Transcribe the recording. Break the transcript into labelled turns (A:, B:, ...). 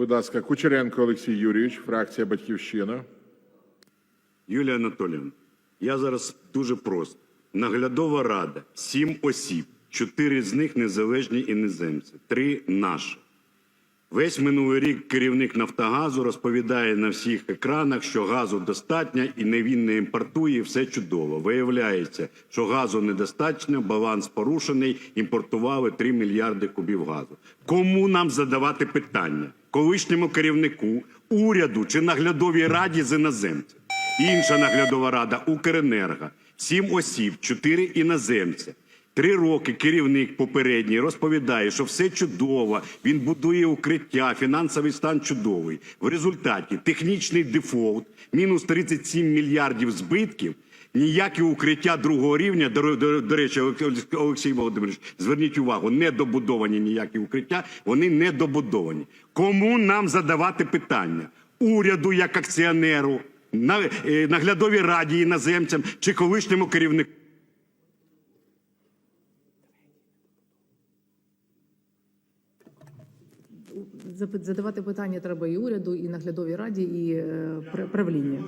A: Будь ласка, Кучеренко Олексій Юрійович, фракція Батьківщина.
B: Юлія Анатолійовна, я зараз дуже просто. Наглядова рада, сім осіб, чотири з них незалежні іноземці, три наші. Весь минулий рік керівник Нафтогазу розповідає на всіх екранах, що газу достатньо і не він не імпортує, і все чудово. Виявляється, що газу недостатньо, баланс порушений, імпортували 3 мільярди кубів газу. Кому нам задавати питання? Колишньому керівнику, уряду чи наглядовій раді з іноземців? Інша наглядова рада Укренерго. Сім осіб, чотири іноземця. Три роки керівник попередній розповідає, що все чудово, він будує укриття, фінансовий стан чудовий. В результаті технічний дефолт, мінус 37 мільярдів збитків, ніякі укриття другого рівня, до, до, до речі, Олексій- Володимирович, зверніть увагу, не добудовані ніякі укриття, вони не добудовані. Кому нам задавати питання? Уряду як акціонеру, е, наглядовій раді іноземцям чи колишньому керівнику?
C: Задавати питання треба і уряду, і наглядовій раді, і е, пр- правлінню.